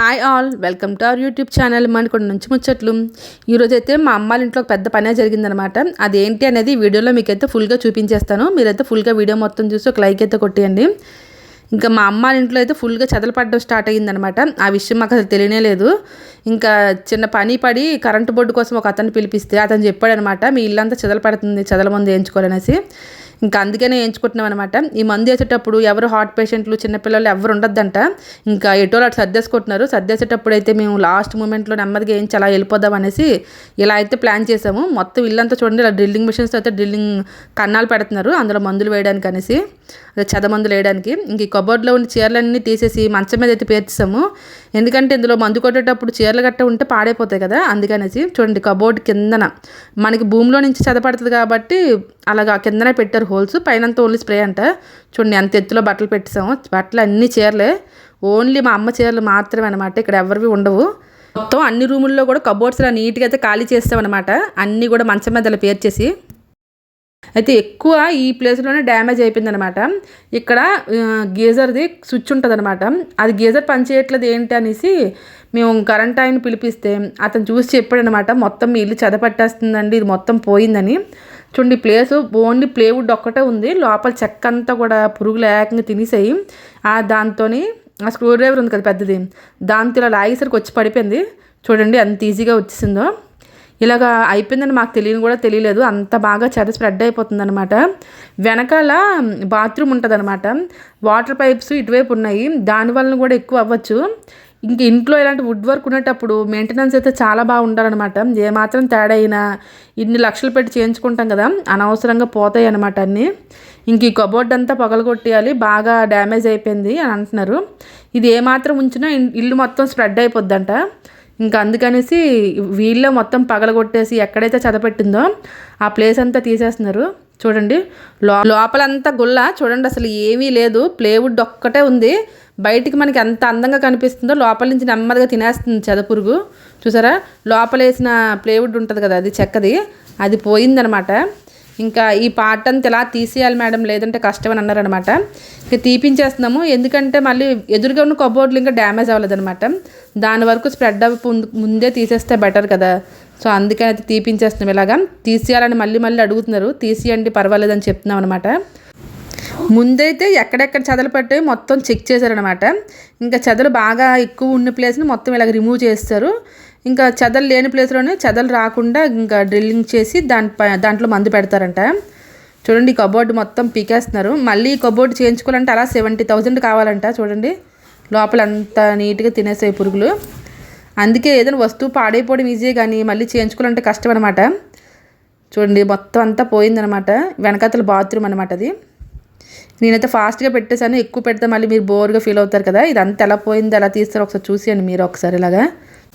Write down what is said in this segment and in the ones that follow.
Hi all welcome to our YouTube channel Manakonda నుంచి ముచ్చట్లు ఈరోజు అయితే మా అమ్మాళ్ళ ఇంట్లో ఒక పెద్ద పనే జరిగిందనమాట. అదేంటి అనేది వీడియోలో మీకైతే ఫుల్గా చూపించేస్తాను. మీరైతే ఫుల్గా వీడియో మొత్తం చూసి ఒక లైక్ అయితే కొట్టేయండి. ఇంకా మా అమ్మ ఇంట్లో అయితే ఫుల్గా చెదలు పడడం స్టార్ట్ అయ్యిందనమాట. ఆ విషయం మాకు అసలు తెలియనే లేదు. ఇంకా చిన్న పని పడి కరెంటు బోర్డు కోసం ఒక అతను పిలిపిస్తే అతను చెప్పాడనమాట మీ ఇల్లంతా చెదలు పడుతుంది చెదల మందు వేయించుకోవాలనేసి. ఇంకా అందుకనే ఎంచుకుంటున్నాం అనమాట ఈ మందు వేసేటప్పుడు ఎవరు హార్ట్ పేషెంట్లు చిన్నపిల్లలు ఎవరు ఉండొద్దంట. ఇంకా ఎటో అటు సర్దేసుకుంటున్నారు. సర్దేసేటప్పుడు అయితే మేము లాస్ట్ మూమెంట్లో నెమ్మదిగా వేయించి అలా వెళ్ళిపోదాం అనేసి ఇలా అయితే ప్లాన్ చేసాము మొత్తం ఇల్లంతా చూడండి ఇలా డ్రిల్లింగ్ మిషన్స్ అయితే డ్రిల్లింగ్ కన్నాలు పెడుతున్నారు. అందులో మందులు వేయడానికి అనేసి అదే చెద మందులు వేయడానికి. ఇంక ఈ కబోర్డ్లో ఉన్న చీరలన్నీ తీసేసి మంచం మీద అయితే పేర్చాము ఎందుకంటే ఇందులో మందు కొట్టేటప్పుడు చీరలు గట్ట ఉంటే పాడైపోతాయి కదా అందుకనేసి చూడండి కబోర్డ్ కిందన. మనకి భూమిలో నుంచి చెదపడుతుంది కాబట్టి అలాగా కిందనే పెట్టారు హోల్స్ పైనంత ఓన్లీ స్ప్రే అంట. చూడండి అంత ఎత్తులో బట్టలు పెట్టేసాము. బట్టలు అన్ని చీరలే. ఓన్లీ మా అమ్మ చీరలు మాత్రమే అనమాట ఇక్కడ ఎవరివి ఉండవు. మొత్తం అన్ని రూముల్లో కూడా కబోర్డ్స్ ఇలా నీట్గా అయితే ఖాళీ చేస్తామన్నమాట. అన్నీ కూడా మంచం మీద అలా పేర్చేసి. అయితే ఎక్కువ ఈ ప్లేస్లోనే డ్యామేజ్ అయిపోయిందనమాట ఇక్కడ గీజర్ది స్విచ్ ఉంటుంది అనమాట అది గీజర్ పనిచేయట్లేదు ఏంటి అనేసి మేము కరెంట్ ఆయన పిలిపిస్తే అతను చూసి చెప్పాడనమాట మొత్తం మీ ఇల్లు చదపట్టేస్తుందండి. ఇది మొత్తం పోయిందని. చూడండి ప్లేస్ ఓన్లీ ప్లేవుడ్ ఒక్కటే ఉంది. లోపల చెక్క అంతా కూడా పురుగులు ఏకంగా తినేసాయి. ఆ దాంతో ఆ స్క్రూ డ్రైవర్ ఉంది కదా పెద్దది. దాంతో ఇలా లాగేసరికి వచ్చి పడిపోయింది. చూడండి ఎంత ఈజీగా వచ్చేసిందో. ఇలాగా అయిపోయిందని మాకు తెలియని కూడా తెలియలేదు. అంత బాగా చెద స్ప్రెడ్ అయిపోతుంది అనమాట వెనకాల బాత్రూమ్ ఉంటుంది అనమాట వాటర్ పైప్స్ ఇటువైపు ఉన్నాయి. దానివల్ల కూడా ఎక్కువ అవ్వచ్చు. ఇంక ఇంట్లో ఇలాంటి వుడ్ వర్క్ ఉండేటప్పుడు మెయింటెనెన్స్ అయితే చాలా బాగా ఉండాలన్నమాట. ఏమాత్రం తేడా అయినా ఇన్ని లక్షలు పెట్టి చేయించుకుంటాం కదా అనవసరంగా పోతాయి అనమాట అన్నీ. ఇంక ఈ కబోర్డ్ అంతా పగలగొట్టేయాలి బాగా డ్యామేజ్ అయిపోయింది అని అంటున్నారు. ఇది ఏమాత్రం ఉంచినా ఇల్లు మొత్తం స్ప్రెడ్ అయిపోద్దంట. ఇంకా అందుకనేసి వీళ్ళే మొత్తం పగలగొట్టేసి ఎక్కడైతే చదపెట్టిందో ఆ ప్లేస్ అంతా తీసేస్తున్నారు. చూడండి లో లోపలంతా గుల్ల. చూడండి అసలు ఏమీ లేదు. ప్లేవుడ్ ఒక్కటే ఉంది. బయటికి మనకి ఎంత అందంగా కనిపిస్తుందో లోపల నుంచి నెమ్మదిగా తినేస్తుంది చెదపురుగు చూసారా? లోపలేసిన ప్లేవుడ్ ఉంటుంది కదా అది చెక్కది. అది పోయిందనమాట. ఇంకా ఈ పార్ట్ అంతా ఇలా తీసేయాలి మేడం లేదంటే కష్టం అని అన్నారనమాట. ఇంకా తీపించేస్తున్నాము. ఎందుకంటే మళ్ళీ ఎదురుగా ఉన్న కబోర్డ్లు ఇంకా డ్యామేజ్ అవ్వలేదనమాట. దాని వరకు స్ప్రెడ్ అవ్వ ముందే తీసేస్తే బెటర్ కదా. సో అందుకని అయితే తీపించేస్తున్నాం ఇలాగా. తీసేయాలని మళ్ళీ మళ్ళీ అడుగుతున్నారు. తీసేయండి పర్వాలేదని చెప్తున్నాం అనమాట ముందైతే ఎక్కడెక్కడ చెదలు పట్టాయి మొత్తం చెక్ చేశారనమాట ఇంకా చెదలు బాగా ఎక్కువ ఉన్న ప్లేస్ని మొత్తం ఇలాగ రిమూవ్ చేస్తారు. ఇంకా చెదలు లేని ప్లేస్లోనే చెదలు రాకుండా ఇంకా డ్రిల్లింగ్ చేసి దానిపై దాంట్లో మందు పెడతారంట. చూడండి కబోర్డ్ మొత్తం పీకేస్తున్నారు. మళ్ళీ కబోర్డ్ చేయించుకోవాలంటే అలా సెవెంటీ థౌజండ్ కావాలంట చూడండి. లోపల అంత నీట్గా తినేసే పురుగులు. అందుకే ఏదైనా వస్తువు పాడైపోవడం ఈజీ కానీ మళ్ళీ చేయించుకోవాలంటే కష్టం అనమాట చూడండి మొత్తం అంతా పోయిందనమాట వెనకాతల బాత్రూమ్ అనమాట అది. నేనైతే ఫాస్ట్గా పెట్టేశాను ఎక్కువ పెడితే మళ్ళీ మీరు బోర్గా ఫీల్ అవుతారు కదా. ఇదంతా ఎలా పోయింది ఎలా తీస్తారో ఒకసారి చూసేయండి మీరు ఒకసారి ఇలాగా.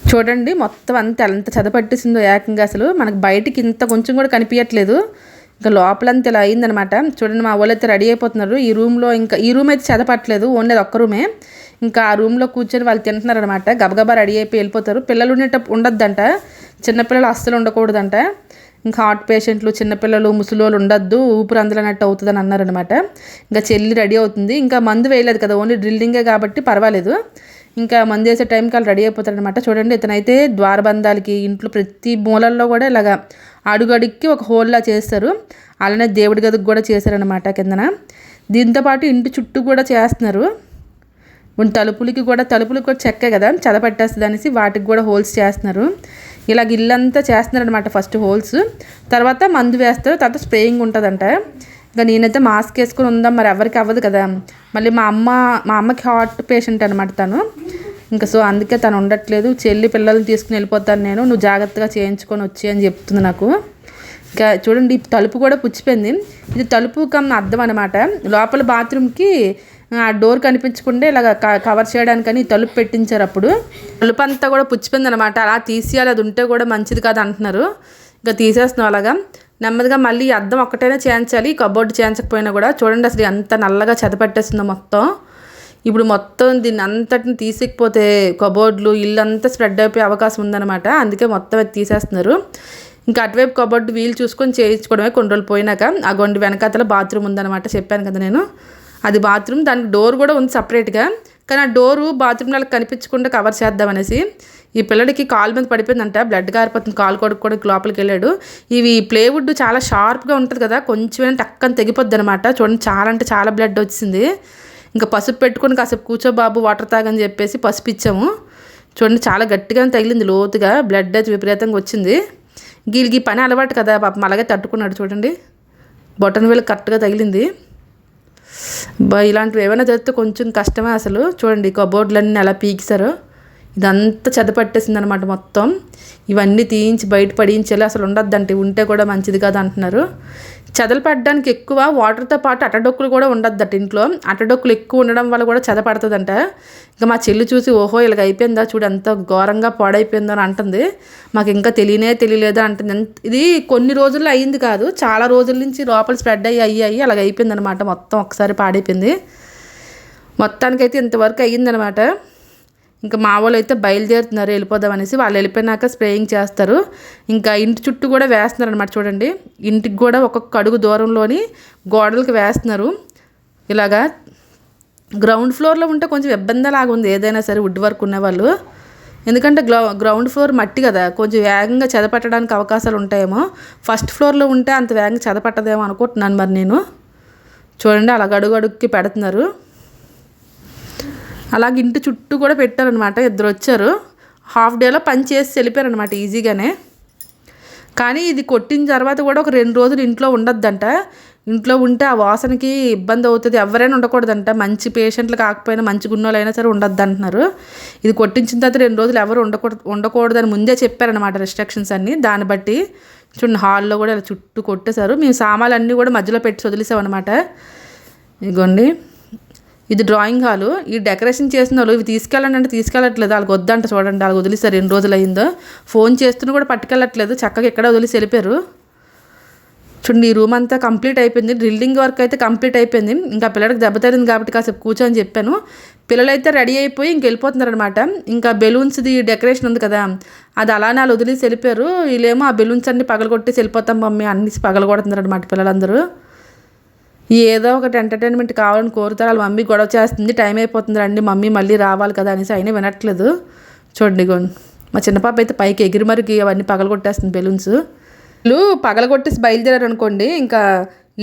చూడండి మొత్తం అంతా ఎంత చదపట్టేసిందో ఏకంగా అసలు. మనకు బయటికి ఇంత కొంచెం కూడా కనిపించట్లేదు. ఇంకా లోపలంతా ఇలా అయిందనమాట చూడండి మా వాళ్ళు అయితే రెడీ అయిపోతున్నారు. ఈ రూమ్లో ఇంకా ఈ రూమ్ అయితే చదపట్లేదు ఓన్లీ ఒక్క రూమే ఇంకా ఆ రూమ్లో కూర్చొని వాళ్ళు తింటున్నారు అనమాట గబగబా రెడీ అయిపోయి వెళ్ళిపోతారు. పిల్లలు ఉండేటప్పుడు ఉండొద్దంట. చిన్నపిల్లలు అస్సలు ఉండకూడదంట. ఇంకా హార్ట్ పేషెంట్లు చిన్నపిల్లలు ముసలోళ్ళు ఉండొద్దు ఊపిరి అందలనట్టు అవుతుందని అన్నారనమాట ఇంకా చెల్లి రెడీ అవుతుంది. ఇంకా మందు వేయలేదు కదా ఓన్లీ డ్రిల్లింగే కాబట్టి పర్వాలేదు. ఇంకా మందు వేసే టైంకి వాళ్ళు రెడీ అయిపోతారనమాట చూడండి ఇతనైతే ద్వారబంధాలకి ఇంట్లో ప్రతి మూలల్లో కూడా ఇలాగా అడుగడుక్కి ఒక హోల్లా చేస్తారు. అలానే దేవుడి గదికి కూడా చేశారనమాట కిందన. దీంతోపాటు ఇంటి చుట్టూ కూడా చేస్తున్నారు. తలుపులకి కూడా తలుపులకు కూడా చెక్కే కదా చదపట్టేస్తుంది అనేసి వాటికి కూడా హోల్స్ చేస్తున్నారు. ఇలాగ ఇల్లంతా చేస్తున్నారనమాట ఫస్ట్ హోల్స్. తర్వాత మందు వేస్తారు తర్వాత స్ప్రేయింగ్ ఉంటుందంట. ఇంకా నేనైతే మాస్క్ వేసుకుని ఉందాం మరి ఎవరికి అవ్వదు కదా. మళ్ళీ మా అమ్మ మా అమ్మకి హార్ట్ పేషెంట్ అనమాట తను. ఇంకా సో అందుకే తను ఉండట్లేదు. చెల్లి పిల్లల్ని తీసుకుని వెళ్ళిపోతాను నేను. నువ్వు జాగ్రత్తగా చేయించుకొని వచ్చి అని చెప్తుంది నాకు. ఇంకా చూడండి తలుపు కూడా పుచ్చిపోయింది. ఇది తలుపు కమ్ అద్దం అనమాట లోపల బాత్రూమ్కి ఆ డోర్ కనిపించకుండా ఇలాగ కవర్ చేయడానికని తలుపు పెట్టించారు అప్పుడు. తలుపు అంతా కూడా పుచ్చిపోయింది అనమాట అలా తీసేయాలి అది ఉంటే కూడా మంచిది కాదు అంటున్నారు. ఇంకా తీసేస్తున్నాం అలాగా. నెమ్మదిగా మళ్ళీ అద్దం ఒక్కటైనా చేయించాలి కబోర్డ్ చేయించకపోయినా కూడా. చూడండి అసలు ఎంత నల్లగా చెదపట్టేస్తుందో మొత్తం. ఇప్పుడు మొత్తం దీన్ని అంతటిని తీసేకపోతే కబోర్డ్లు ఇల్లు అంతా స్ప్రెడ్ అయిపోయే అవకాశం ఉందన్నమాట. అందుకే మొత్తం అది తీసేస్తున్నారు. ఇంకా అటువైపు కబోర్డ్ వీలు చూసుకొని చేయించుకోవడమే కొన్ని రోజులు పోయినాక. ఆ గొండి వెనకాతల బాత్రూమ్ ఉందన్నమాట చెప్పాను కదా నేను. అది బాత్రూమ్ దానికి డోర్ కూడా ఉంది సపరేట్గా కానీ ఆ డోరు బాత్రూమ్ వాళ్ళకి కనిపించకుండా కవర్ చేద్దామనేసి ఈ పిల్లడికి కాలు మీద పడిపోయిందంట. బ్లడ్ గారిపోతుంది. కాలు కొడుకోవడానికి లోపలికి వెళ్ళాడు. ఇవి ప్లేవుడ్ చాలా షార్ప్గా ఉంటుంది కదా కొంచెం టక్కని తెగిపోద్ది అనమాట చూడండి చాలా అంటే చాలా బ్లడ్ వచ్చింది ఇంకా పసుపు పెట్టుకొని కాసేపు కూర్చో బాబు వాటర్ తాగని చెప్పేసి పసుపు ఇచ్చాము. చూడండి చాలా గట్టిగా తగిలింది లోతుగా. బ్లడ్ అయితే విపరీతంగా వచ్చింది. గీలికి పని అలవాటు కదా పాపం అలాగే తట్టుకున్నాడు చూడండి. బొటన్ వేలు కరెక్ట్గా తగిలింది. ఇలాంటివి ఏమైనా జరిగితే కొంచెం కష్టమే అసలు. చూడండి కబోర్డ్లన్నీ ఎలా పీకిసారో. ఇదంతా చెదపట్టేసింది అనమాట మొత్తం. ఇవన్నీ తీయించి బయట పడించాలి అసలు ఉండద్దంటే ఉంటే కూడా మంచిది కాదు అంటున్నారు. చెదలు పడడానికి ఎక్కువ వాటర్తో పాటు అట్టడొక్కులు కూడా ఉండద్దట ఇంట్లో. అట్టడొక్కులు ఎక్కువ ఉండడం వల్ల కూడా చెద పడుతుందంట ఇంకా మా చెల్లి చూసి ఓహో ఇలాగ అయిపోయిందా? చూడు ఎంత ఘోరంగా పాడైపోయిందో అని అంటుంది. మాకు ఇంకా తెలియనే తెలియలేదు అంటుంది. ఇది కొన్ని రోజుల్లో అయింది కాదు చాలా రోజుల నుంచి లోపల స్ప్రెడ్ అయ్యి అయ్యి అయ్యి అలాగ అయిపోయిందనమాట మొత్తం ఒకసారి పాడైపోయింది. మొత్తానికైతే ఇంతవరకు అయ్యిందనమాట ఇంకా మా వాళ్ళు అయితే బయలుదేరుతున్నారు వెళ్ళిపోదాం అనేసి. వాళ్ళు వెళ్ళిపోయినాక స్ప్రేయింగ్ చేస్తారు. ఇంకా ఇంటి చుట్టూ కూడా వేస్తున్నారు అనమాట చూడండి. ఇంటికి కూడా ఒక్కొక్క అడుగు దూరంలోని గోడలకు వేస్తున్నారు. ఇలాగా గ్రౌండ్ ఫ్లోర్లో ఉంటే కొంచెం ఇబ్బంది లాగా ఉంది. ఏదైనా సరే వుడ్ వర్క్ ఉన్నవాళ్ళు ఎందుకంటే గ్రౌ గ్రౌండ్ ఫ్లోర్ మట్టి కదా. కొంచెం వేగంగా చెదపట్టడానికి అవకాశాలు ఉంటాయేమో. ఫస్ట్ ఫ్లోర్లో ఉంటే అంత వేగంగా చెదపట్టదేమో అనుకుంటున్నాను మరి నేను. చూడండి అలాగ అడుగు అడుగుకి పెడుతున్నారు. అలాగే ఇంటి చుట్టూ కూడా పెట్టారనమాట ఇద్దరు వచ్చారు. హాఫ్ డేలో పని చేసి వెళ్ళిపోయారనమాట ఈజీగానే. కానీ ఇది కొట్టిన తర్వాత కూడా ఒక రెండు రోజులు ఇంట్లో ఉండొద్దంట. ఇంట్లో ఉంటే ఆ వాసనకి ఇబ్బంది అవుతుంది. ఎవరైనా ఉండకూడదంట. మంచి పేషెంట్లు కాకపోయినా మంచి గున్నోళ్ళైనా సరే ఉండొద్దు అంటున్నారు ఇది కొట్టించిన తర్వాత రెండు రోజులు ఎవరు ఉండకూడదు ఉండకూడదని ముందే చెప్పారనమాట రెస్ట్రిక్షన్స్ అన్నీ. దాన్ని బట్టి చూడండి హాల్లో కూడా ఇలా చుట్టూ కొట్టేశారు. మేము సామాన్లు అన్నీ కూడా మధ్యలో పెట్టి వదిలేసామన్నమాట. ఇదిగోండి ఇది డ్రాయింగ్ హాలు ఈ డెకరేషన్ చేసిన వాళ్ళు ఇవి తీసుకెళ్ళండి అంటే తీసుకెళ్ళట్లేదు. వాళ్ళకి వద్దంట చూడండి. వాళ్ళకి వదిలేసారు ఎన్ని రోజులు అయిందో ఫోన్ చేస్తున్నా కూడా పట్టుకెళ్ళట్లేదు. చక్కగా ఎక్కడ వదిలేసి వెళ్ళిపోయారు చూడండి ఈ రూమ్ అంతా కంప్లీట్ అయిపోయింది. డ్రిల్లింగ్ వర్క్ అయితే కంప్లీట్ అయిపోయింది. ఇంకా పిల్లడికి దెబ్బతలింది కాబట్టి కాసేపు కూర్చొని చెప్పాను. పిల్లలైతే రెడీ అయిపోయి ఇంక వెళ్ళిపోతున్నారనమాట. ఇంకా బెలూన్స్ది డెకరేషన్ ఉంది కదా అది అలానే వాళ్ళు వదిలేసి వెళ్ళిపోయారు. వీళ్ళేమో ఆ బెలూన్స్ అన్ని పగలగొట్టేసి వెళ్ళిపోతాం మమ్మీ అన్ని పగలగొడుతున్నారనమాట పిల్లలందరూ. ఏదో ఒకటి ఎంటర్టైన్మెంట్ కావాలని కోరుతారు వాళ్ళ మమ్మీ గొడవ చేస్తుంది టైం అయిపోతుంది రండి మమ్మీ మళ్ళీ రావాలి కదా అనేసి అయినా వినట్లేదు. చూడండి మా చిన్న పాప అయితే పైకి ఎగిరి మరికి అవన్నీ పగలగొట్టేస్తుంది బెలూన్స్ వీళ్ళు పగలగొట్టేసి బయలుదేరారు అనుకోండి ఇంకా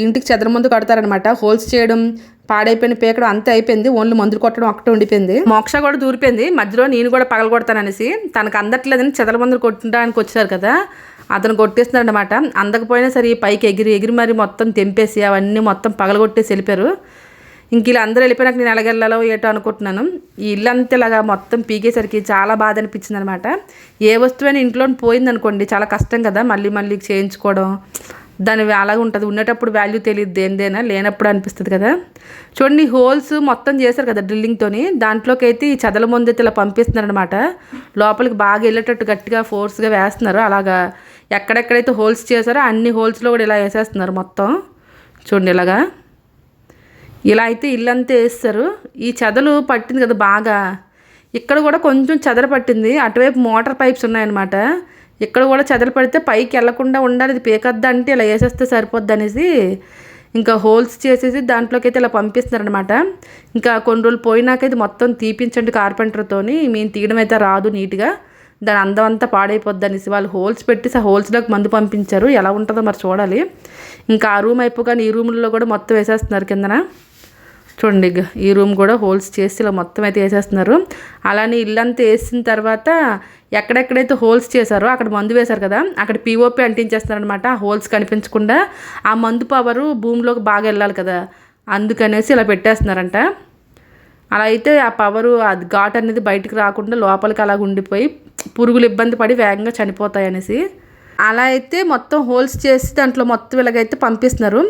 ఇంటికి చెదర ముందు కడతారనమాట. హోల్స్ చేయడం పాడైపోయిన పీకడం అంతా అయిపోయింది. ఓన్లీ మందులు కొట్టడం ఒకటే ఉండిపోయింది. మోక్ష కూడా దూరిపోయింది. మధ్యలో నేను కూడా పగలగొడతాననేసి తనకు అందట్లేదని చెదల మందులు కొట్టడానికి వచ్చారు కదా. అతను కొట్టేస్తున్నాడనమాట అందకపోయినా సరే పైకి ఎగిరి ఎగిరి మరి మొత్తం తెంపేసి అవన్నీ మొత్తం పగలగొట్టేసి వెళ్ళిపోయారు. ఇంక ఇలా అందరూ వెళ్ళిపోయినాక నేను ఎలాగెళ్ళాలో ఏటో అనుకుంటున్నాను. ఈ ఇల్లు అంతా ఇలాగా మొత్తం పీకేసరికి చాలా బాధ అనిపించింది అనమాట ఏ వస్తువైనా ఇంట్లో పోయిందనుకోండి చాలా కష్టం కదా మళ్ళీ మళ్ళీ చేయించుకోవడం. దాని అలాగే ఉంటుంది. ఉండేటప్పుడు వాల్యూ తెలియదు దేనిదేనా లేనప్పుడు అనిపిస్తుంది కదా. చూడండి హోల్స్ మొత్తం చేశారు కదా డ్రిల్లింగ్తోని దాంట్లోకి అయితే ఈ చదల ముందు అయితే ఇలా పంపిస్తున్నారు అనమాట లోపలికి బాగా వెళ్ళేటట్టు గట్టిగా ఫోర్స్గా వేస్తున్నారు. అలాగా ఎక్కడెక్కడైతే హోల్స్ చేశారో అన్ని హోల్స్లో కూడా ఇలా వేసేస్తున్నారు మొత్తం. చూడండి ఇలాగా. ఇలా అయితే ఇల్లంతా వేస్తారు. ఈ చెదలు పట్టింది కదా బాగా. ఇక్కడ కూడా కొంచెం చెదర పట్టింది. అటువైపు మోటార్ పైప్స్ ఉన్నాయన్నమాట. ఇక్కడ కూడా చెదలు పడితే పైకి వెళ్ళకుండా ఉండాలి. ఇది పీకద్దా అంటే ఇలా వేసేస్తే సరిపోద్ది అనేసి ఇంకా హోల్స్ చేసేసి దాంట్లోకి అయితే ఇలా పంపిస్తున్నారనమాట ఇంకా కొన్ని రోజులు పోయినాక మొత్తం తీపించండి కార్పెంటర్తోని మేము తీయడం అయితే రాదు నీట్గా. దాని అందం అంతా పాడైపోద్ది. అనేసి వాళ్ళు హోల్స్ పెట్టి ఆ హోల్స్లోకి మందు పంపించారు. ఎలా ఉంటుందో మరి చూడాలి. ఇంకా ఆ రూమ్ అయిపోగానే ఈ రూమ్లో కూడా మొత్తం వేసేస్తున్నారు కిందన. చూడండి ఈ రూమ్ కూడా హోల్స్ చేసి ఇలా మొత్తం అయితే వేసేస్తున్నారు. అలానే ఇల్లంతా వేసిన తర్వాత ఎక్కడెక్కడైతే హోల్స్ చేశారో అక్కడ మందు వేశారు కదా అక్కడ పీఓపీ అంటించేస్తున్నారనమాట ఆ హోల్స్ కనిపించకుండా ఆ మందు పవరు భూమిలోకి బాగా వెళ్ళాలి కదా. అందుకనేసి ఇలా పెట్టేస్తున్నారంట. అలా అయితే ఆ పవరు అది ఘాట్ అనేది బయటకు రాకుండా లోపలికి అలా ఉండిపోయి పురుగులు ఇబ్బంది పడి వేగంగా చనిపోతాయి అనేసి. అలా అయితే మొత్తం హోల్స్ చేసి దాంట్లో మొత్తం ఇలాగైతే పంపిస్తున్నారు.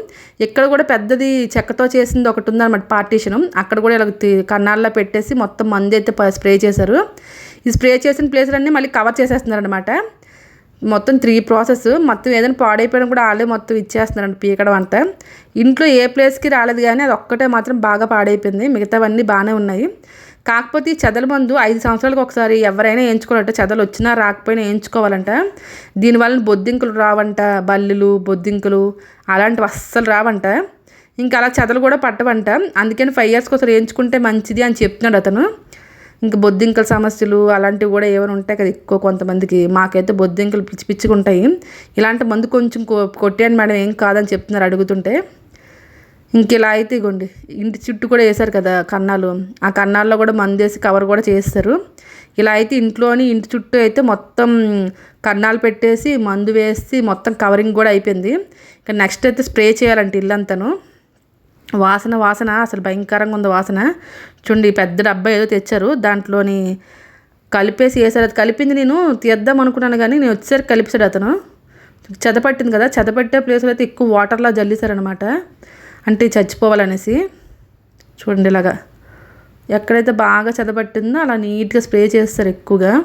ఇక్కడ కూడా పెద్దది చెక్కతో చేసింది ఒకటి ఉందన్నమాట పార్టీషను. అక్కడ కూడా ఇలా కన్నాల్లో పెట్టేసి మొత్తం మంది అయితే స్ప్రే చేశారు. ఈ స్ప్రే చేసిన ప్లేస్లన్నీ మళ్ళీ కవర్ చేసేస్తున్నారు అనమాట మొత్తం త్రీ ప్రాసెస్ మొత్తం ఏదైనా పాడైపోయినా కూడా వాళ్ళే మొత్తం ఇచ్చేస్తున్నారండి పీకడం అంతా. ఇంట్లో ఏ ప్లేస్కి రాలేదు కానీ అది ఒక్కటే మాత్రం బాగా పాడైపోయింది. మిగతావన్నీ బాగానే ఉన్నాయి. కాకపోతే ఈ చెదల మందు ఐదు సంవత్సరాలకు ఒకసారి ఎవరైనా వేయించుకోవాలంట. చెదలు వచ్చినా రాకపోయినా వేయించుకోవాలంట. దీనివల్ల బొద్దింకులు రావంట. బల్లులు బొద్దింకులు అలాంటివి అస్సలు రావంట. ఇంకా అలా చెదలు కూడా పట్టవంట. అందుకని ఫైవ్ ఇయర్స్కి ఒకసారి వేయించుకుంటే మంచిది అని చెప్తున్నాడు అతను. ఇంకా బొద్దింకల సమస్యలు అలాంటివి కూడా ఏమైనా ఉంటాయి కదా ఎక్కువ కొంతమందికి. మాకైతే బొద్దింకలు పిచ్చి పిచ్చిగా ఉంటాయి. ఇలాంటి మందు కొంచెం కొట్టాను మేడం ఏం కాదని చెప్తున్నారు అడుగుతుంటే. ఇంక ఇలా అయితే ఇగోండి. ఇంటి చుట్టూ కూడా వేశారు కదా కన్నాలు. ఆ కన్నాల్లో కూడా మందు వేసి కవర్ కూడా చేస్తారు. ఇలా అయితే ఇంట్లోని ఇంటి చుట్టూ అయితే మొత్తం కన్నాలు పెట్టేసి మందు వేసి మొత్తం కవరింగ్ కూడా అయిపోయింది. ఇంకా నెక్స్ట్ అయితే స్ప్రే చేయాలంటే ఇల్లంతాను. వాసన వాసన అసలు భయంకరంగా ఉంది వాసన. చూడండి పెద్ద డబ్బా ఏదో తెచ్చారు. దాంట్లోని కలిపేసి వేసారు అది కలిపింది నేను తీద్దాం అనుకున్నాను కానీ నేను వచ్చేసరికి కలిపేశాడు అతను. చెదపట్టింది కదా చెదపట్టే ప్లేస్లో అయితే ఎక్కువ వాటర్లా జల్లిసారనమాట అంటే చచ్చిపోవాలనేసి. చూడండి ఇలాగా. ఎక్కడైతే బాగా చెదపట్టిందో అలా నీట్గా స్ప్రే చేస్తారు ఎక్కువగా.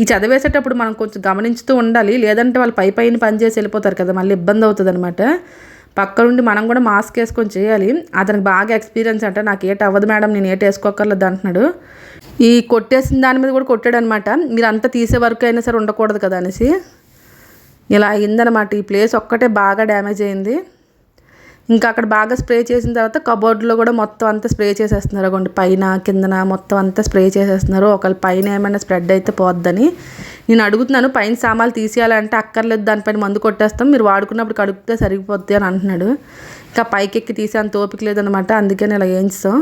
ఈ చదివేసేటప్పుడు మనం కొంచెం గమనించుతూ ఉండాలి. లేదంటే వాళ్ళు పై పైన పని చేసి వెళ్ళిపోతారు కదా మళ్ళీ ఇబ్బంది అవుతుంది అనమాట పక్క నుండి మనం కూడా మాస్క్ వేసుకొని చేయాలి. అతనికి బాగా ఎక్స్పీరియన్స్ అంటే. నాకు ఏట అవ్వదు మేడం నేను ఏట వేసుకోకర్లేదు అంటున్నాడు. ఈ కొట్టేసిన దాని మీద కూడా కొట్టాడు అనమాట మీరు అంతా తీసే వరకు అయినా సరే ఉండకూడదు కదా అనేసి. ఇలా అయిందనమాట ఈ ప్లేస్ ఒక్కటే బాగా డ్యామేజ్ అయింది. ఇంకా అక్కడ బాగా స్ప్రే చేసిన తర్వాత కబోర్డ్లో కూడా మొత్తం అంతా స్ప్రే చేసేస్తున్నారు. అగోండి పైన కిందన మొత్తం అంతా స్ప్రే చేసేస్తున్నారు. ఒకవేళ పైన ఏమైనా స్ప్రెడ్ అయితే పోద్దని. నేను అడుగుతున్నాను పైన సామాన్లు తీసేయాలంటే అక్కర్లేదు దానిపైన మందు కొట్టేస్తాం. మీరు వాడుకున్నప్పుడు కడుపుతే సరిగిపోద్ది అని అంటున్నాడు. ఇంకా పైకెక్కి తీసే అంత ఓపిక లేదనమాట అందుకని ఇలా వేయించాం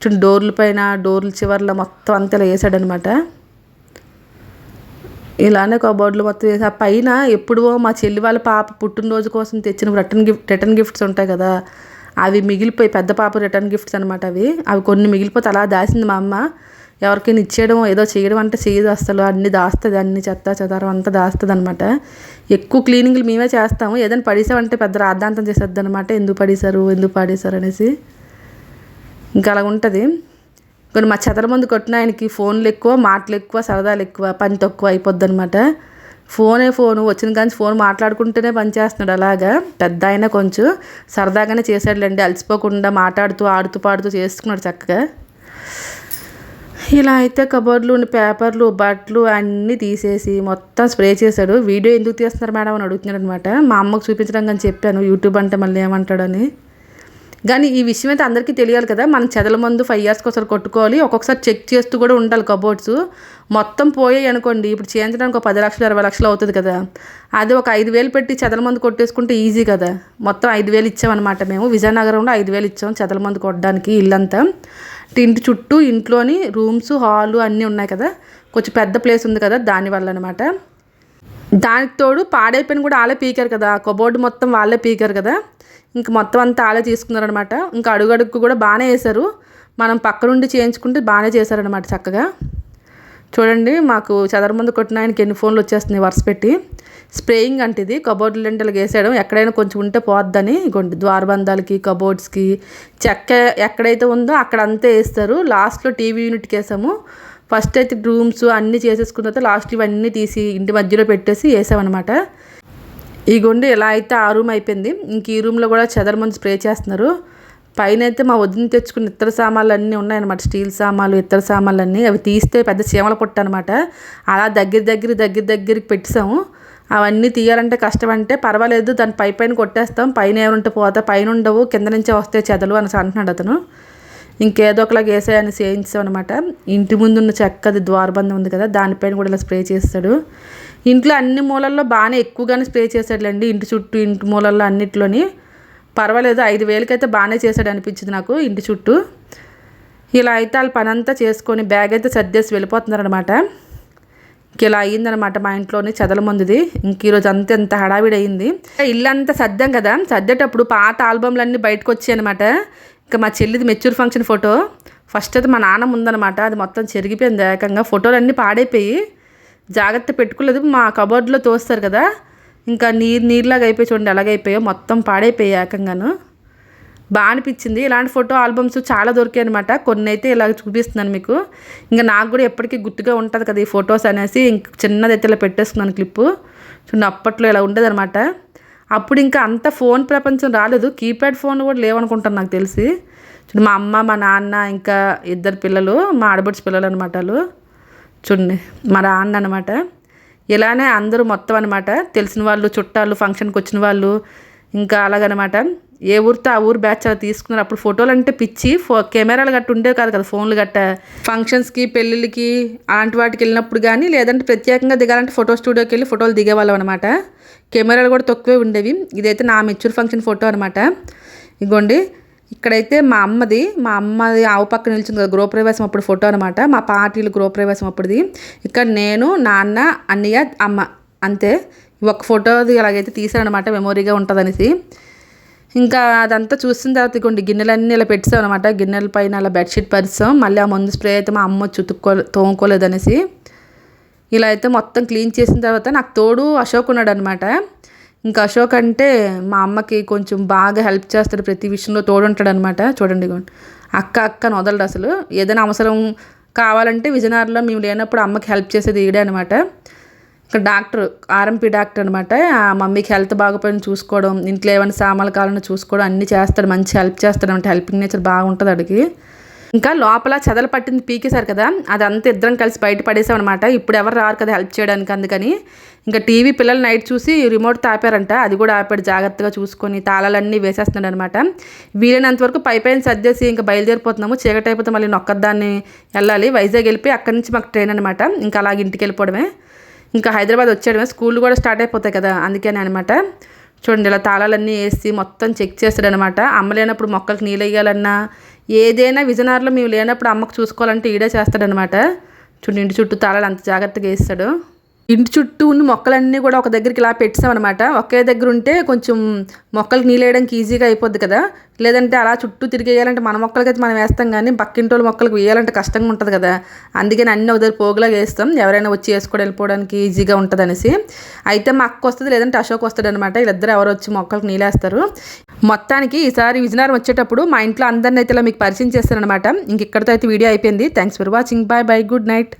చూడండి డోర్ల పైన డోర్ల చివర్లో మొత్తం అంతా ఇలా వేసాడనమాట ఇలానే కబోర్డ్లు మొత్తం వేసి ఆ పైన ఎప్పుడో మా చెల్లి వాళ్ళ పాప పుట్టినరోజు కోసం తెచ్చిన రిటర్న్ గిఫ్ట్ రిటర్న్ గిఫ్ట్స్ ఉంటాయి కదా అవి మిగిలిపోయి పెద్ద పాప రిటర్న్ గిఫ్ట్స్ అనమాట అవి. అవి కొన్ని మిగిలిపోతే అలా దాసింది మా అమ్మ. ఎవరికైనా ఇచ్చేయడం ఏదో చేయడం అంటే చేయదు అసలు అన్ని దాస్తుంది అన్ని చెత్త చెదారం అంతా దాస్తుంది అనమాట ఎక్కువ క్లీనింగ్లు మేమే చేస్తాము. ఏదైనా పడేసామంటే పెద్ద రాద్ధాంతం చేసేద్ది అనమాట ఎందుకు పడేశారు? ఎందుకు పడేశారు అనేసి. ఇంకా అలా ఉంటుంది. కొన్ని మా చెదల ముందు కొట్టిన ఆయనకి ఫోన్లు ఎక్కువ మాటలు ఎక్కువ సరదాలు ఎక్కువ పని తక్కువ అయిపోద్ది అనమాట ఫోనే ఫోను వచ్చిన కానీ ఫోన్ మాట్లాడుకుంటూనే పని చేస్తున్నాడు అలాగా. పెద్ద ఆయన కొంచెం సరదాగానే చేశాడులేండి అలసిపోకుండా మాట్లాడుతూ ఆడుతూ పాడుతూ చేసుకున్నాడు చక్కగా. ఇలా అయితే కబోర్డ్లు పేపర్లు బట్టలు అన్నీ తీసేసి మొత్తం స్ప్రే చేశాడు. వీడియో ఎందుకు తీస్తున్నారు మేడం అని అడుగుతున్నాడు అనమాట మా అమ్మకు చూపించడం కానీ చెప్పాను యూట్యూబ్ అంటే మళ్ళీ ఏమంటాడని. కానీ ఈ విషయం అయితే అందరికీ తెలియాలి కదా. మనం చెదల మందు ఫైవ్ ఇయర్స్కి ఒకసారి కొట్టుకోవాలి. ఒక్కొక్కసారి చెక్ చేస్తూ కూడా ఉండాలి కబోర్డ్స్ మొత్తం పోయాయి అనుకోండి. ఇప్పుడు చేయించడానికి ఒక పది లక్షలు ఇరవై లక్షలు అవుతుంది కదా. అది ఒక ఐదు వేలు పెట్టి చెదల మందు కొట్టేసుకుంటే ఈజీ కదా. మొత్తం ఐదు వేలు ఇచ్చామన్నమాట మేము. విజయనగరంలో ఐదు వేలు ఇచ్చాం చెదల మందు కొట్టడానికి ఇల్లంతా. ఇంటి చుట్టూ ఇంట్లోని రూమ్స్ హాలు అన్నీ ఉన్నాయి కదా. కొంచెం పెద్ద ప్లేస్ ఉంది కదా దానివల్ల అనమాట దానికి తోడు పాడైపోయిన కూడా వాళ్ళే పీకారు కదా. కబోర్డు మొత్తం వాళ్ళే పీకారు కదా. ఇంక మొత్తం అంతా ఆలే తీసుకున్నారనమాట. ఇంకా అడుగడుగు కూడా బాగానే వేశారు మనం పక్క నుండి చేయించుకుంటే బాగానే చేశారనమాట చక్కగా. చూడండి మాకు చదరమందు కొట్టిన ఆయనకి ఎన్ని ఫోన్లు వచ్చేస్తున్నాయి వరుస పెట్టి. స్ప్రేయింగ్ అంటే ఇది. కబోర్డ్ లెంటలకు వేసేయడం ఎక్కడైనా కొంచెం ఉంటే పోద్దని. ఇంకోటి ద్వారబంధాలకి కబోర్డ్స్కి చెక్క ఎక్కడైతే ఉందో అక్కడ అంతే వేస్తారు. లాస్ట్లో టీవీ యూనిట్కి వేసాము. ఫస్ట్ అయితే రూమ్స్ అన్నీ చేసేసుకున్న తర్వాత లాస్ట్ ఇవన్నీ తీసి ఇంటి మధ్యలో పెట్టేసి వేసామన్నమాట ఈ గుండె ఎలా అయితే ఆ రూమ్ అయిపోయింది ఇంక ఈ రూమ్లో కూడా చెదర మందు స్ప్రే చేస్తున్నారు. పైన అయితే మా వదిన తెచ్చుకున్న ఇతర సామాన్లు అన్నీ ఉన్నాయన్నమాట. స్టీల్ సామాన్లు ఇతర సామాన్లు అన్నీ అవి తీస్తే పెద్ద చీమల పొట్టు అనమాట అలా దగ్గర దగ్గర దగ్గర దగ్గరికి పెట్టాము అవన్నీ తీయాలంటే కష్టం అంటే పర్వాలేదు దాని పై పైన కొట్టేస్తాం. పైన ఏమంటే పోతా పైన ఉండవు కింద నుంచే వస్తే చెదలు అని అంటున్నాడు అతను. ఇంకేదో ఒకలాగా వేసాయని చేయించాం అనమాట ఇంటి ముందు ఉన్న చెక్కది ద్వారబంధం ఉంది కదా దానిపైన కూడా ఇలా స్ప్రే చేస్తాడు. ఇంట్లో అన్ని మూలల్లో బాగానే ఎక్కువగానే స్ప్రే చేశాడులేండి. ఇంటి చుట్టూ ఇంటి మూలల్లో అన్నిట్లోని. పర్వాలేదు ఐదు వేలకైతే బాగానే చేశాడు అనిపించింది నాకు ఇంటి చుట్టూ. ఇలా అయితే వాళ్ళ పనంతా చేసుకొని బ్యాగ్ అయితే సర్దేసి వెళ్ళిపోతున్నారనమాట ఇంక ఇలా అయ్యిందనమాట మా ఇంట్లోని చెదల మందుది. ఇంక ఈరోజు అంత ఎంత హడావిడి అయింది ఇల్లు అంతా సర్దాం కదా. సర్దేటప్పుడు పాత ఆల్బమ్లన్నీ బయటకు వచ్చాయి అనమాట ఇంకా మా చెల్లిది మెచ్యూర్ ఫంక్షన్ ఫోటో ఫస్ట్ అయితే మా నాన్న ఉందనమాట అది మొత్తం చెరిగిపోయింది ఏకంగా. ఫోటోలు అన్నీ పాడైపోయి జాగ్రత్త పెట్టుకోలేదు. మా కబోర్డ్లో తోస్తారు కదా. ఇంకా నీరు నీరులాగా అయిపోయి చూడండి ఎలాగైపోయో మొత్తం పాడైపోయాయి ఏకంగాను. బాగా అనిపించింది. ఇలాంటి ఫోటో ఆల్బమ్స్ చాలా దొరికాయి అనమాట కొన్ని అయితే ఇలా చూపిస్తున్నాను మీకు. ఇంకా నాకు కూడా ఎప్పటికీ గుర్తుగా ఉంటుంది కదా ఈ ఫొటోస్ అనేసి. ఇంక చిన్నదైతే ఇలా పెట్టేసుకున్నాను క్లిప్పు. చూడండి అప్పట్లో ఇలా ఉండేది అనమాట అప్పుడు ఇంకా అంత ఫోన్ ప్రపంచం రాలేదు. కీప్యాడ్ ఫోన్ కూడా లేవనుకుంటాను నాకు తెలిసి. చూడండి మా అమ్మ మా నాన్న ఇంకా ఇద్దరు పిల్లలు మా ఆడబడిచి పిల్లలు అనమాట వాళ్ళు. చూడండి మా నాన్న అనమాట ఇలానే అందరూ మొత్తం అనమాట తెలిసిన వాళ్ళు చుట్టాలు ఫంక్షన్కి వచ్చిన వాళ్ళు ఇంకా అలాగనమాట. ఏ ఊరితో ఆ ఊరు బ్యాచ్ అలా తీసుకున్నారు. అప్పుడు ఫోటోలు అంటే పిచ్చి. ఫో కెమెరాలు గట్ట ఉండేవి కాదు కదా ఫోన్లు గట్ట. ఫంక్షన్స్కి పెళ్ళిళ్ళకి అలాంటి వాటికి వెళ్ళినప్పుడు కానీ లేదంటే ప్రత్యేకంగా దిగాలంటే ఫోటో స్టూడియోకి వెళ్ళి ఫోటోలు దిగేవాళ్ళం అనమాట కెమెరాలు కూడా తక్కువే ఉండేవి. ఇదైతే నా మెచ్యూర్ ఫంక్షన్ ఫోటో అనమాట ఇగోండి ఇక్కడైతే మా అమ్మది మా అమ్మది ఆవు పక్క నిలిచింది కదా గృహప్రవేశం అప్పుడు ఫోటో అనమాట మా పార్టీలు గృహప్రవేశం అప్పుడుది. ఇక్కడ నేను నాన్న అన్నయ్య అమ్మ అంతే. ఒక ఫోటోది అలాగైతే తీసానమాట మెమొరీగా ఉంటుందనేసి. ఇంకా అదంతా చూసిన తర్వాత ఇగోండి గిన్నెలన్నీ ఇలా పెట్టాం అనమాట గిన్నెల పైన అలా బెడ్షీట్ పరిస్తాం మళ్ళీ ఆ ముందు స్ప్రే అయితే మా అమ్మ వచ్చి ఉతుక్కో తోముకోలేదనేసి. ఇలా అయితే మొత్తం క్లీన్ చేసిన తర్వాత నాకు తోడు అశోక్ ఉన్నాడు అనమాట ఇంకా అశోక్ అంటే మా అమ్మకి కొంచెం బాగా హెల్ప్ చేస్తాడు ప్రతి విషయంలో తోడుంటాడు అనమాట చూడండి అక్క అక్క నొదలడు వదలడు అసలు. ఏదైనా అవసరం కావాలంటే విజయనగరంలో మేము లేనప్పుడు అమ్మకి హెల్ప్ చేసేది ఈడే అనమాట. ఇక్కడ డాక్టర్ ఆర్ఎంపీ డాక్టర్ అనమాట. ఆ మమ్మీకి హెల్త్ బాగోపోయిన చూసుకోవడం ఇంట్లో ఏమైనా సామాన్లు కావాలన్నా చూసుకోవడం అన్నీ చేస్తాడు మంచి హెల్ప్ చేస్తాడు అనమాట. హెల్పింగ్ నేచర్ బాగుంటుంది అడిగి ఇంకా లోపల చెదలు పట్టింది పీకేశారు కదా అదంతా ఇద్దరం కలిసి బయట పడేసాం అనమాట ఇప్పుడు ఎవరు రారు కదా హెల్ప్ చేయడానికి అందుకని. ఇంకా టీవీ పిల్లలు నైట్ చూసి రిమోట్ తాపారంట అది కూడా ఆపాడు జాగ్రత్తగా చూసుకొని తాళాలన్నీ వేసేస్తున్నాడు అనమాట వీలైనంత వరకు పై పైన సర్దేసి ఇంకా బయలుదేరిపోతున్నాము. చీకటి అయిపోతే మళ్ళీ నొక్కదాన్ని వెళ్ళాలి. వైజాగ్ వెళ్ళిపోయి అక్కడి నుంచి మాకు ట్రైన్ అనమాట ఇంకా అలాగే ఇంటికి వెళ్ళిపోవడమే. ఇంకా హైదరాబాద్ వచ్చేయడమే. స్కూల్ కూడా స్టార్ట్ అయిపోతాయి కదా అందుకని అనమాట చూడండి ఇలా తాళాలన్నీ వేసి మొత్తం చెక్ చేస్తాడనమాట అమ్మలేనప్పుడు అమ్మ లేనప్పుడు మొక్కలకు నీళ్ళు వేయాలన్నా ఏదైనా విజయనగరంలో మేము లేనప్పుడు అమ్మకు చూసుకోవాలంటే ఈడే చేస్తాడనమాట. చుట్టూ ఇంటి చుట్టూ తాళాలు అంత జాగ్రత్తగా వేస్తాడు. ఇంటి చుట్టూ ఉన్న మొక్కలన్నీ కూడా ఒక దగ్గరికి ఇలా పెట్టామన్నమాట ఒకే దగ్గర ఉంటే కొంచెం మొక్కలకు నీళ్ళు వేయడానికి ఈజీగా అయిపోద్ది కదా. లేదంటే అలా చుట్టూ తిరిగేయాలంటే మన మొక్కలకైతే మనం వేస్తాం కానీ పక్కింటోళ్ళ మొక్కలకు వేయాలంటే కష్టంగా ఉంటుంది కదా. అందుకని అన్ని ఒక దగ్గర పోగులా వేస్తాం. ఎవరైనా వచ్చి వేసుకొని వెళ్ళిపోవడానికి ఈజీగా ఉంటుంది అనేసి. అయితే మా అక్క వస్తుంది లేదంటే అశోక్ వస్తాడు అనమాట వీళ్ళిద్దరు ఎవరు వచ్చి మొక్కలకు నీళ్ళు వేస్తారు మొత్తానికి ఈసారి విజయనగరం వచ్చేటప్పుడు మా ఇంట్లో అందరిని అయితే ఇలా మీకు పరిచయం చేస్తానమాట ఇంక ఇక్కడితో అయితే వీడియో అయిపోయింది. Thanks for watching bye bye good night